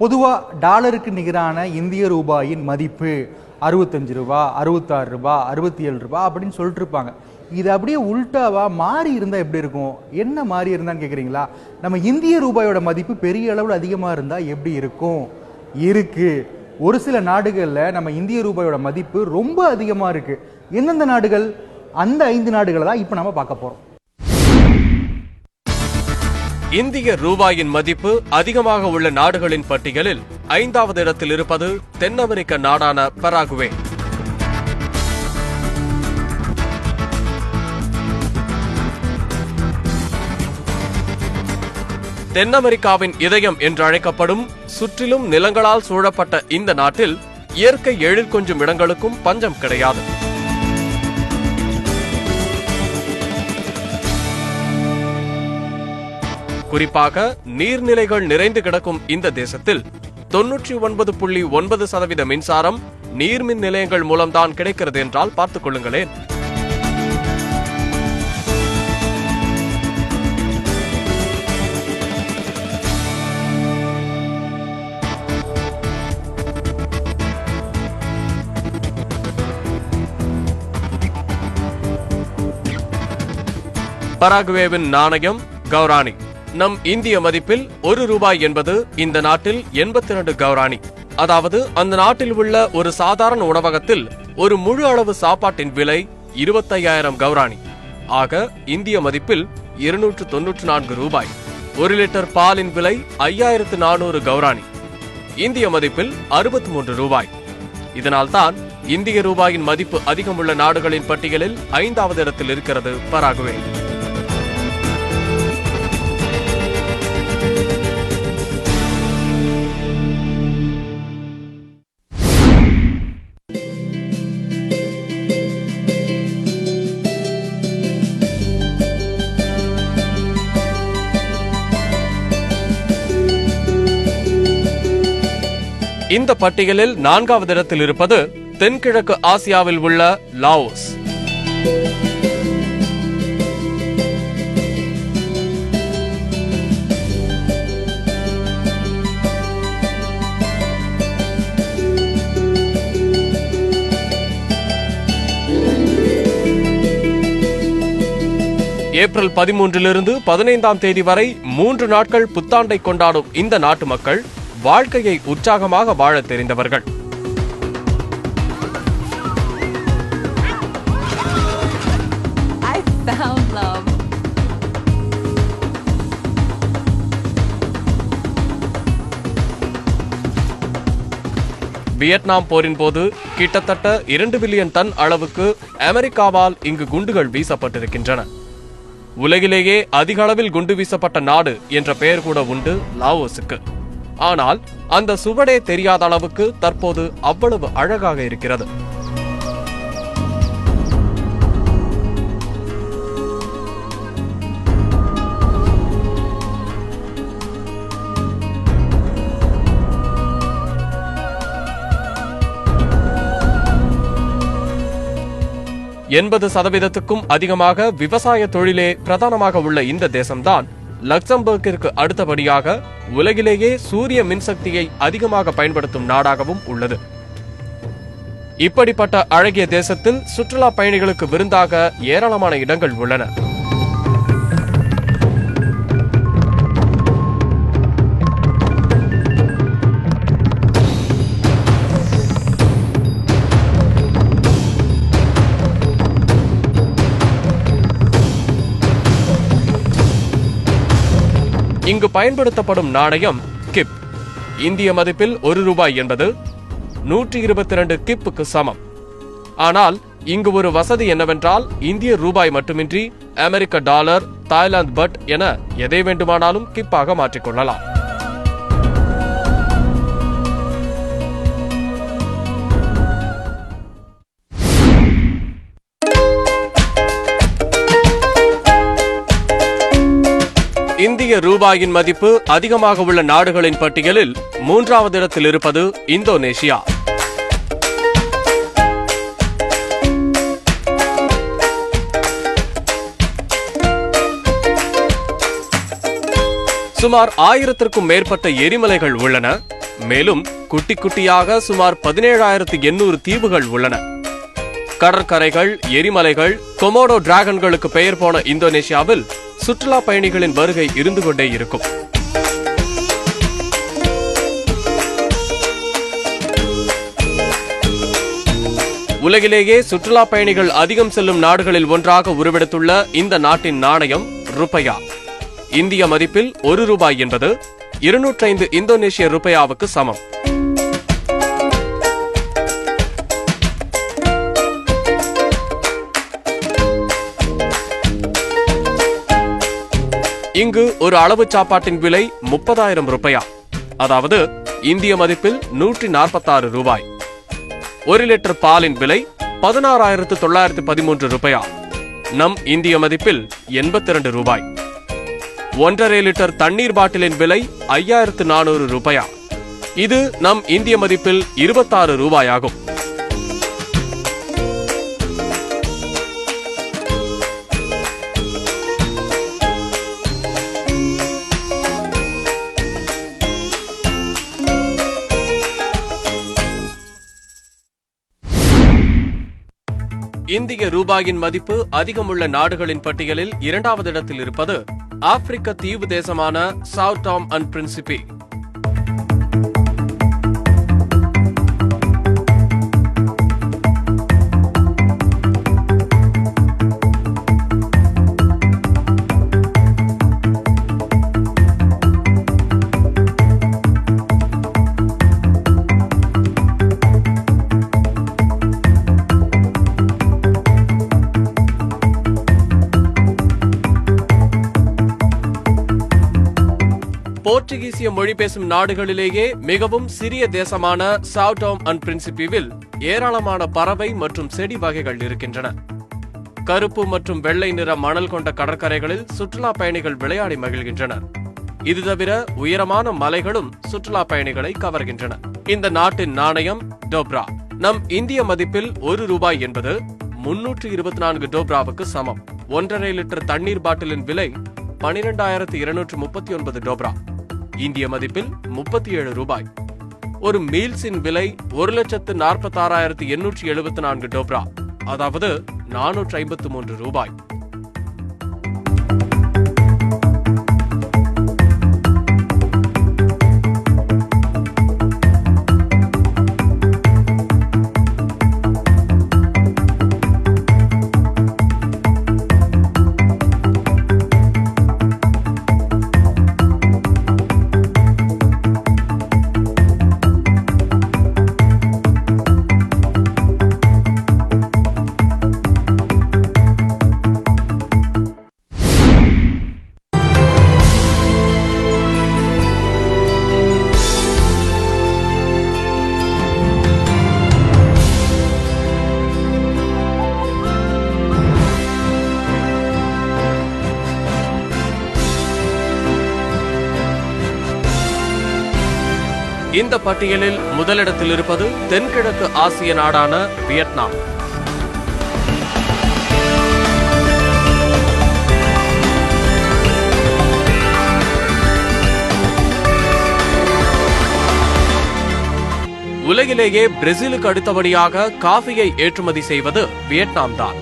பொதுவாக டாலருக்கு நிகரான இந்திய ரூபாயின் மதிப்பு அறுபத்தஞ்சு ரூபா அறுபத்தாறு ரூபா அறுபத்தி ஏழு ரூபா அப்படின்னு சொல்லிட்டு இருப்பாங்க இது அப்படியே உல்ட்டாவாக மாறி இருந்தால் எப்படி இருக்கும்? என்ன மாறி இருந்தான்னு கேட்குறீங்களா நம்ம இந்திய ரூபாயோட மதிப்பு பெரிய அளவில் அதிகமாக இருந்தால் எப்படி இருக்கும்? இருக்குது ஒரு சில நாடுகளில் நம்ம இந்திய ரூபாயோட மதிப்பு ரொம்ப அதிகமாக இருக்குது எந்தெந்த நாடுகள்? அந்த ஐந்து நாடுகளை தான் இப்போ நம்ம பார்க்க போகிறோம் இந்திய ரூபாயின் மதிப்பு அதிகமாக உள்ள நாடுகளின் பட்டியலில் ஐந்தாவது இடத்தில் இருப்பது தென் அமெரிக்க நாடான பராகுவே. தென் அமெரிக்காவின் இதயம் என்று அழைக்கப்படும் சுற்றிலும் நிலங்களால் சூழப்பட்ட இந்த நாட்டில் இயற்கை எழில் கொஞ்சும் இடங்களுக்கும் பஞ்சம் கிடையாது. குறிப்பாக நீர்நிலைகள் நிறைந்து கிடக்கும் இந்த தேசத்தில் தொன்னூற்றி ஒன்பது புள்ளி ஒன்பது சதவீத மின்சாரம் நீர்மின் நிலையங்கள் மூலம்தான் கிடைக்கிறது என்றால் பார்த்துக் கொள்ளுங்களேன். பராகுவேவின் நாணயம் கௌரானி நம் இந்திய மதிப்பில் ஒரு ரூபாய் என்பது இந்த நாட்டில் எண்பத்தி இரண்டு கௌராணி. அதாவது அந்த நாட்டில் உள்ள ஒரு சாதாரண உணவகத்தில் ஒரு முழு அளவு சாப்பாட்டின் விலை இருபத்தையாயிரம் கௌராணி. ஆக இந்திய மதிப்பில் இருநூற்று தொன்னூற்று நான்கு ரூபாய். ஒரு லிட்டர் பாலின் விலை ஐயாயிரத்து நானூறு கௌராணி. இந்திய மதிப்பில் அறுபத்தி மூன்று ரூபாய். இதனால்தான் இந்திய ரூபாயின் மதிப்பு அதிகம் உள்ள நாடுகளின் பட்டியலில் ஐந்தாவது இடத்தில் இருக்கிறது. பராகுவே. இந்த பட்டியலில் நான்காவது இடத்தில் இருப்பது தென்கிழக்கு ஆசியாவில் உள்ள லாவோஸ். ஏப்ரல் பதிமூன்றிலிருந்து பதினைந்தாம் தேதி வரை மூன்று நாட்கள் புத்தாண்டை கொண்டாடும் இந்த நாட்டு மக்கள் வாழ்க்கையை உற்சாகமாக வாழத் தெரிந்தவர்கள். வியட்நாம் போரின் போது கிட்டத்தட்ட இரண்டு பில்லியன் டன் அளவுக்கு அமெரிக்காவால் இங்கு குண்டுகள் வீசப்பட்டிருக்கின்றன. உலகிலேயே அதிக அளவில் குண்டு வீசப்பட்ட நாடு என்ற பெயர் கூட உண்டு லாவோஸுக்கு. ஆனால் அந்த சுவடே தெரியாத அளவுக்கு தற்போது அவ்வளவு அழகாக இருக்கிறது. எண்பது சதவீதத்துக்கும் அதிகமாக விவசாய தொழிலே பிரதானமாக உள்ள இந்த தேசம்தான் லக்சம்பர்க்கிற்கு அடுத்தபடியாக உலகிலேயே சூரிய மின்சக்தியை அதிகமாக பயன்படுத்தும் நாடாகவும் உள்ளது. இப்படிப்பட்ட அழகிய தேசத்தில் சுற்றுலா பயணிகளுக்கு விருந்தாக ஏராளமான இடங்கள் உள்ளன. இங்கு பயன்படுத்தப்படும் நாணயம் கிப். இந்திய மதிப்பில் ஒரு ரூபாய் என்பது நூற்றி இருபத்தி இரண்டு கிப்புக்கு சமம். ஆனால் இங்கு ஒரு வசதி என்னவென்றால் இந்திய ரூபாய் மட்டுமின்றி அமெரிக்க டாலர் தாய்லாந்து பட் என எதை வேண்டுமானாலும் கிப்பாக மாற்றிக்கொள்ளலாம். இந்திய ரூபாயின் மதிப்பு அதிகமாக உள்ள நாடுகளின் பட்டியலில் மூன்றாவது இடத்தில் இருப்பது இந்தோனேஷியா. சுமார் ஆயிரத்திற்கும் மேற்பட்ட எரிமலைகள் உள்ளன. மேலும் குட்டி குட்டியாக சுமார் பதினேழாயிரத்து எண்ணூறு தீவுகள் உள்ளன. கடற்கரைகள் எரிமலைகள் கொமோடோ டிராகன்களுக்கு பெயர் போன இந்தோனேஷியாவில் சுற்றுலா பயணிகளின் வருகை இருந்து கொண்டே இருக்கும். உலகிலேயே சுற்றுலா பயணிகள் அதிகம் செல்லும் நாடுகளில் ஒன்றாக உருவெடுத்துள்ள இந்த நாட்டின் நாணயம் ருப்பையா இந்திய மதிப்பில் ஒரு ரூபாய் என்பது இருநூற்றைந்து இந்தோனேஷிய ருப்பையாவுக்கு சமம். இங்கு ஒரு அளவு சாப்பாட்டின் விலை முப்பதாயிரம் ரூபாயா. அதாவது இந்திய மதிப்பில் நூற்றி நாற்பத்தாறு ரூபாய். ஒரு லிட்டர் பாலின் விலை பதினாறாயிரத்து தொள்ளாயிரத்து பதிமூன்று ரூபாயா. நம் இந்திய மதிப்பில் எண்பத்தி இரண்டு ரூபாய். ஒன்றரை லிட்டர் தண்ணீர் பாட்டிலின் விலை ஐயாயிரத்து நானூறு ரூபாயா. இது நம் இந்திய மதிப்பில் இருபத்தாறு ரூபாயாகும். இந்திய ரூபாயின் மதிப்பு அதிகமுள்ள நாடுகளின் பட்டியலில் இரண்டாவது இடத்தில் இருப்பது ஆப்பிரிக்க தீவு தேசமான சவுத் டாம் அண்ட் பிரின்சிபி. தேசிய மொழி பேசும் நாடுகளிலேயே மிகவும் சிறிய தேசமான சாவ்டோம் அண்ட் பிரின்சிபிவில் ஏராளமான பறவை மற்றும் செடி வகைகள் இருக்கின்றன. கருப்பு மற்றும் வெள்ளை நிற மணல் கொண்ட கடற்கரைகளில் சுற்றுலா பயணிகள் விளையாடி மகிழ்கின்றனர். இது தவிர உயரமான மலைகளும் சுற்றுலா பயணிகளை கவர்கின்றன. இந்த நாட்டின் நாணயம் டோப்ரா. நம் இந்திய மதிப்பில் ஒரு ரூபாய் என்பது முன்னூற்று இருபத்தி நான்கு டோப்ராவுக்கு சமம். ஒன்றரை லிட்டர் தண்ணீர் பாட்டிலின் விலை பனிரெண்டாயிரத்து இருநூற்று முப்பத்தி ஒன்பது டோப்ரா. இந்திய மதிப்பில் முப்பத்தி ஏழு ரூபாய். ஒரு மீல்ஸின் விலை ஒரு லட்சத்து நாற்பத்தாறாயிரத்து எண்ணூற்றி எழுபத்தி நான்கு டோப்ரா அதாவது நானூற்றி ஐம்பத்து மூன்று ரூபாய். இந்த பட்டியலில் முதலிடத்தில் இருப்பது தென்கிழக்கு ஆசிய நாடான வியட்நாம். உலகிலேயே பிரேசிலுக்கு அடுத்தபடியாக காஃபியை ஏற்றுமதி செய்வது வியட்நாம் தான்.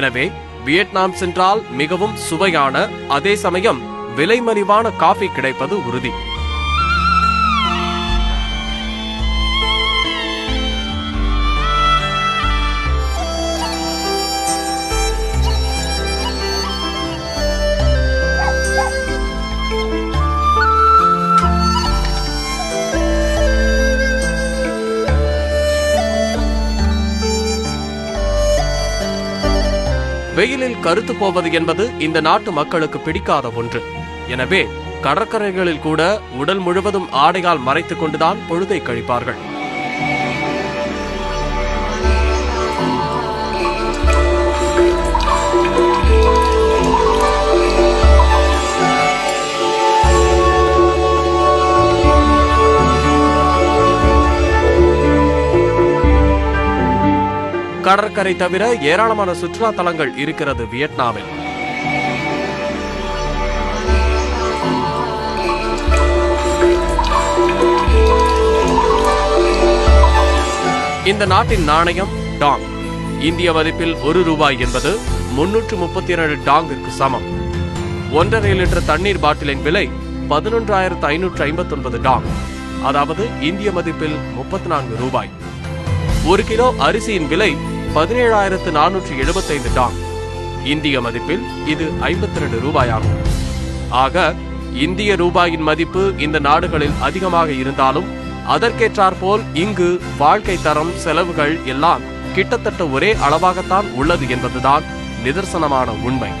எனவே வியட்நாம் சென்றால் மிகவும் சுவையான அதே சமயம் விலைமலிவான காஃபி கிடைப்பது உறுதி. வெயிலில் கருத்து போவது என்பது இந்த நாட்டு மக்களுக்கு பிடிக்காத ஒன்று. எனவே கடற்கரைகளில் கூட உடல் முழுவதும் ஆடையால் மறைத்துக் கொண்டுதான் பொழுதை கழிப்பார்கள். கடற்கரை தவிர ஏராளமான சுற்றுலா தலங்கள் இருக்கிறது வியட்நாமில். இந்த நாட்டின் நாணயம் டாங். இந்திய மதிப்பில் ஒரு ரூபாய் என்பது முன்னூற்று முப்பத்தி இரண்டு டாங்கிற்கு சமம். ஒன்றரை லிட்டர் தண்ணீர் பாட்டிலின் விலை பதினொன்றாயிரத்து ஐநூற்று ஐம்பத்தி ஒன்பது டாங். அதாவது இந்திய மதிப்பில் முப்பத்தி நான்கு ரூபாய். ஒரு கிலோ அரிசியின் விலை பதினேழாயிரத்து நானூற்றி எழுபத்தைந்து டாங். இந்திய மதிப்பில் இது ஐம்பத்தி ரெண்டு ரூபாய் ஆகும் ஆக இந்திய ரூபாயின் மதிப்பு இந்த நாடுகளில் அதிகமாக இருந்தாலும் அதற்கேற்றாற்போல் இங்கு வாழ்க்கை தரம் செலவுகள் எல்லாம் கிட்டத்தட்ட ஒரே அளவாகத்தான் உள்ளது என்பதுதான் நிதர்சனமான உண்மை.